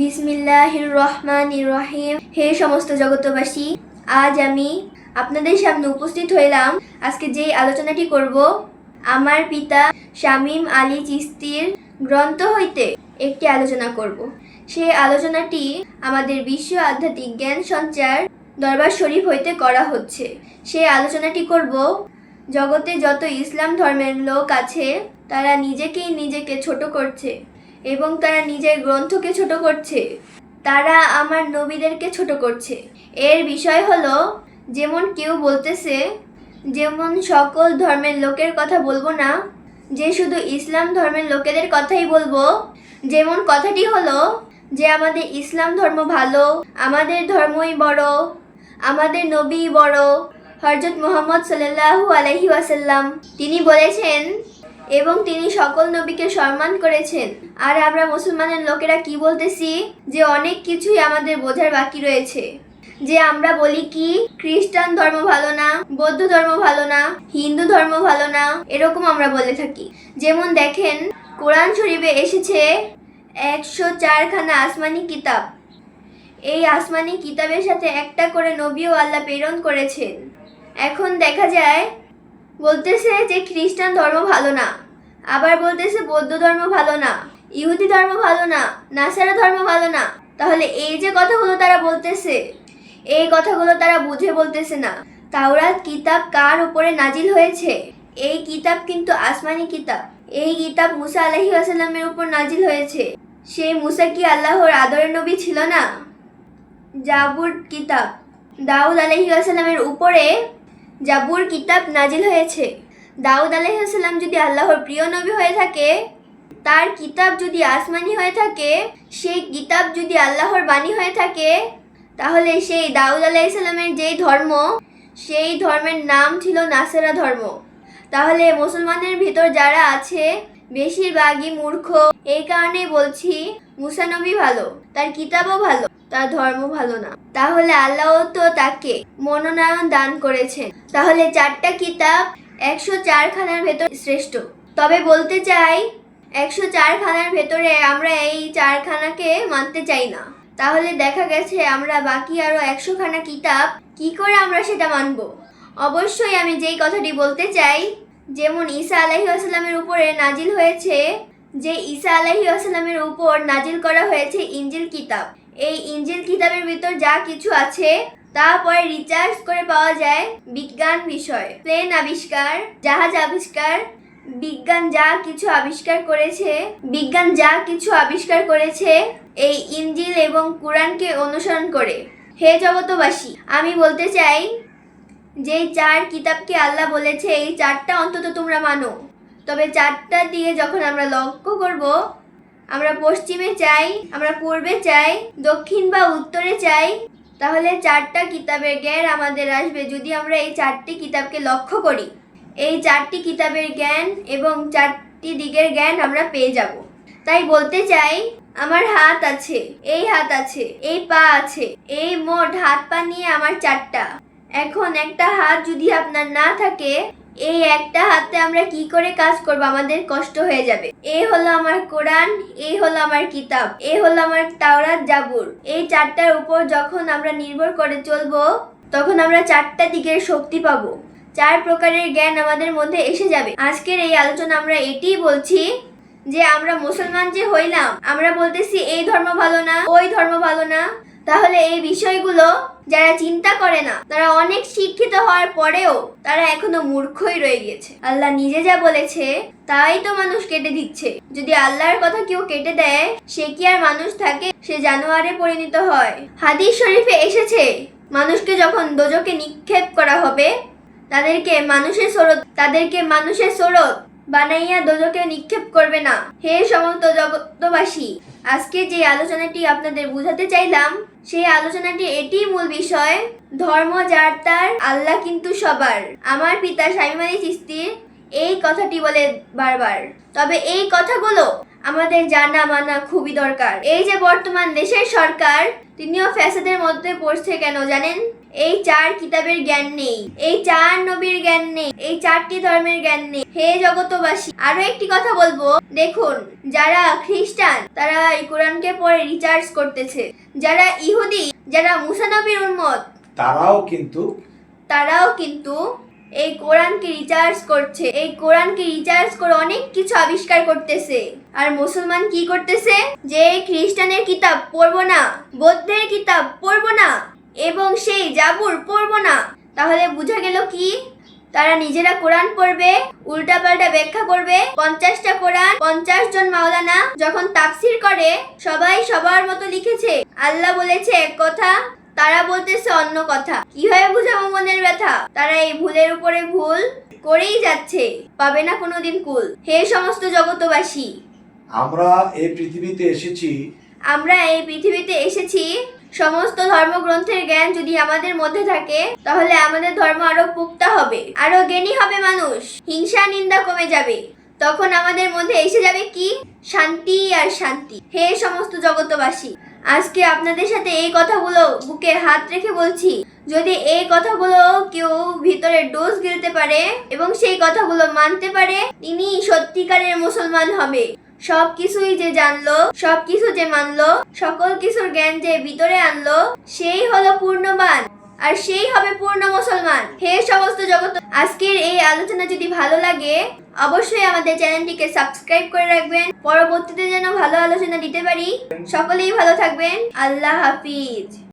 বিসমিল্লাহির রহমান রহিম হে সমস্ত জগতবাসী আজ আমি আপনাদের সামনে উপস্থিত হইলাম। আজকে যে আলোচনাটি করব, আমার পিতা শামীম আলী চিস্তির গ্রন্থ হইতে একটি আলোচনা করব। সেই আলোচনাটি আমাদের বিশ্ব আধ্যাত্মিক জ্ঞান সঞ্চার দরবার শরীফ হইতে করা হচ্ছে। সেই আলোচনাটি করব, জগতে যত ইসলাম ধর্মের লোক আছে, তারা নিজেকেই নিজেকে ছোট করছে। এবং তারা নিজের গ্রন্থকে ছোট করছে। তারা আমার নবীদেরকে ছোট করছে। এর বিষয় হলো, যেমন কেউ বলতেছে, যেমন সকল ধর্মের লোকের কথা বলব না, যে শুধু ইসলাম ধর্মের লোকেদের কথাই বলব। যেমন কথাটি হলো, যে আমাদের ইসলাম ধর্ম ভালো, আমাদের ধর্মই বড়, আমাদের নবী বড় হরজত মোহাম্মদ সাল্লাল্লাহু আলাইহি ওয়াসাল্লাম। তিনি বলেছেন, এবং তিনি সকল নবীকে সম্মান করেছেন। আর আমরা মুসলমানের লোকেরা কি বলতেছি? যে অনেক কিছুই আমাদের বোঝার বাকি রয়েছে। যে আমরা বলি কি? খ্রিস্টান ধর্ম ভালো না, বৌদ্ধ ধর্ম ভালো না, হিন্দু ধর্ম ভালো না, এরকম আমরা বলে থাকি। যেমন দেখেন, কোরআন শরীফে এসেছে একশো চারখানা আসমানি কিতাব। এই আসমানি কিতাবের সাথে একটা করে নবীও আল্লাহ প্রেরণ করেছেন। এখন দেখা যায়, বলতেছে যে খ্রিস্টান ধর্ম ভালো না, আবার বলতেছে বৌদ্ধ ধর্ম ভালো না। ইহুদি ধর্ম ভালো না, নাসারা ধর্ম ভালো না। তাহলে এই যে কথাগুলো তারা বলতেছে, এই কথাগুলো তারা বুঝে বলতেছে না। তাওরাত কিতাব কার উপরে নাজিল হয়েছে? এই কিতাব কিন্তু আসমানি কিতাব। এই কিতাব মুসা আলহি আসাল্লামের উপর নাজিল হয়েছে। সেই মুসা কি আল্লাহর আদরের নবী ছিল না? জাবুর কিতাব। দাউদ আলহি আসাল্লামের উপরে জাবুর কিতাব নাজিল হয়েছে। দাউদ আলহি আসাল্লাম যদি আল্লাহর প্রিয় নবী হয়ে থাকে তার কিতাব যদি আসমানি হয়ে থাকে, সেই কিতাব যদি আল্লাহর বাণী হয়ে থাকে, তাহলে সেই দাউদ আলাইসাল্লামের যেই ধর্ম, সেই ধর্মের নাম ছিল নাসেরা ধর্ম। তাহলে মুসলমানের ভিতর যারা আছে, বেশিরভাগই মূর্খ। এই কারণেই বলছি মুসানবী ভালো, তার কিতাবও ভালো, তার ধর্ম ভালো না। তাহলে আল্লাহ তো তাকে মনোনয়ন দান করেছেন। তাহলে চারটা কিতাব একশো চারখানার ভেতর শ্রেষ্ঠ। তবে বলতে চাই একশো চারখানার ভেতরে আমরা এই চারখানাকে মানতে চাই না। তাহলে দেখা গেছে আমরা বাকি আরও একশোখানা কিতাব, কি করে আমরা সেটা মানব? অবশ্যই আমি যেই কথাটি বলতে চাই, যেমন ঈসা আলাহি আসাল্লামের উপরে নাজিল হয়েছে, যে ঈসা আলাহি আসাল্লামের উপর নাজিল করা হয়েছে ইঞ্জিল কিতাব। এই ইঞ্জিল কিতাবের ভিতর যা কিছু আছে তারপরে রিচার্জ করে পাওয়া যায় বিজ্ঞান বিষয়। প্লেন আবিষ্কার, জাহাজ আবিষ্কার বিজ্ঞান যা কিছু আবিষ্কার করেছে, বিজ্ঞান যা কিছু আবিষ্কার করেছে, এই ইঞ্জিল এবং কোরআনকে অনুসরণ করে। হে জগতবাসী আমি বলতে চাই, যেই চার কিতাবকে আল্লাহ বলেছে, এই চারটা অন্তত তোমরা মানো। তবে চারটা দিয়ে যখন আমরা লক্ষ্য করব, আমরা পশ্চিমে চাই, আমরা পূর্বে চাই, দক্ষিণ বা উত্তরে চাই, তাহলে চারটা কিতাবের জ্ঞান আমাদের আসবে যদি আমরা এই চারটি কিতাবকে লক্ষ্য করি। এই চারটি কিতাবের জ্ঞান এবং চারটি দিকের জ্ঞান আমরা পেয়ে যাব। তাই বলতে চাই, আমার হাত আছে, এই হাত আছে, এই পা আছে, এই মোট হাত পা নিয়ে আমার চারটা। এখন একটা হাত যদি আপনার না থাকে, এই একটা হাতে আমরা কি করে কাজ করব? আমাদের কষ্ট হয়ে যাবে। এই হলো আমার কোরআন এই হলো আমার কিতাব এই হলো আমার তাওরাত, জাবুর। এই চারটার উপর যখন আমরা নির্ভর করে চলবো, তখন আমরা চারটা দিকের শক্তি পাবো। চার প্রকারের জ্ঞান আমাদের মধ্যে এসে যাবে। আজকের এই আলোচনা আমরা এটিই বলছি যে আমরা মুসলমান যে হইলাম, আমরা বলতেছি এই ধর্ম ভালো না, ওই ধর্ম ভালো না। তাহলে এই বিষয়গুলো যারা চিন্তা করে না, তারা অনেক শিক্ষিত হওয়ার পরেও তারা এখনও মূর্খই রয়ে গিয়েছে। আল্লাহ নিজে যা বলেছে, তাই তো মানুষ কেটে দিচ্ছে। যদি আল্লাহর কথা কেউ কেটে দেয়, সে কি আর মানুষ থাকে? সে জানোয়ারে পরিণত হয়। হাদিস শরীফে এসেছে, মানুষকে যখন দোজকে নিক্ষেপ করা হবে তাদেরকে মানুষের স্রোত, তাদেরকে মানুষের স্রোত বানাইয়া দোজকে নিক্ষেপ করবে না। হে সমস্ত জগতবাসী আজকে যে আলোচনাটি আপনাদের বুঝাতে চাইলাম, সেই আলোচনাটি এটিই মূল বিষয়, ধর্ম, যার তার আল্লাহ কিন্তু সবার। আমার পিতা শামীম আলী চিস্তির এই কথাটি বলে বারবার। তবে এই কথাগুলো আমাদের জানা মানা খুবই দরকার। এই যে বর্তমান দেশের সরকার, তিনিও ফ্যাসাদের মধ্যে পড়ছে কেন জানেন? এই চার কিতাবের জ্ঞান নেই। এই চার নবীর জ্ঞান নেই। এই চারটি ধর্মের জ্ঞান নেই। হে জগতবাসী আরও একটি কথা বলব। দেখুন যারা খ্রিস্টান তারা এই কোরআনকে পরে রিচার্জ করতেছে। যারা ইহুদি যারা মুসানবীর উন্মত তারাও কিন্তু তারাও কিন্তু এই কোরআনকে রিচার্জ করছে। এই কোরআনকে রিচার্জ করে অনেক কিছু আবিষ্কার করতেছে। আর মুসলমান কি করতেছে? যে খ্রিস্টানের কিতাব পড়ব না বৌদ্ধের কিতাব পড়ব না। এবং সেই জাবুর পড়ব না। তাহলে বোঝা গেল কি? তারা নিজেরা কোরআন পড়বে উল্টাপাল্টা ব্যাখ্যা করবে। পঞ্চাশটা কোরআন পঞ্চাশ জন মাওলানা যখন তাফসির করে সবাই সবার মতো লিখেছে। আল্লাহ বলেছে এক কথা তারা বলতেছে অন্য কথা। কি কীভাবে বুঝাবো মনের ব্যথা? তারা এই ভুলের উপরে ভুল করেই যাচ্ছে। পাবে না কোনোদিন কুল। হে সমস্ত জগতবাসী আমরা এই পৃথিবীতে এসেছি। আমরা এই পৃথিবীতে এসেছি সমস্ত ধর্মগ্রন্থের জ্ঞান যদি আমাদের মধ্যে থাকে, তাহলে আমাদের ধর্ম আরও পুক্তা হবে, আরও জ্ঞানী হবে মানুষ। হিংসা, নিন্দা কমে যাবে। তখন আমাদের মধ্যে এসে যাবে কি? শান্তি আর শান্তি। হে সমস্ত জগতবাসী আজকে আপনাদের সাথে এই কথাগুলো বুকে হাত রেখে বলছি। যদি এই কথাগুলো কেউ ভিতরে ডোজ গিলতে পারে এবং সেই কথাগুলো মানতে পারে তিনি সত্যিকারের মুসলমান হবে। সব কিছুই যে জানলো, সব কিছু যে মানলো, সকল কিছুর জ্ঞান যে ভিতরে আনলো, সেই হলো পূর্ণবান, আর সেই হবে পূর্ণ মুসলমান। হে সমস্ত জগৎ, আজকের এই আলোচনা যদি ভালো লাগে, অবশ্যই আমাদের চ্যানেলটিকে সাবস্ক্রাইব করে রাখবেন। পরবর্তীতে যেন ভালো আলোচনা দিতে পারি, সকলেই ভালো থাকবেন। আল্লাহ হাফিজ।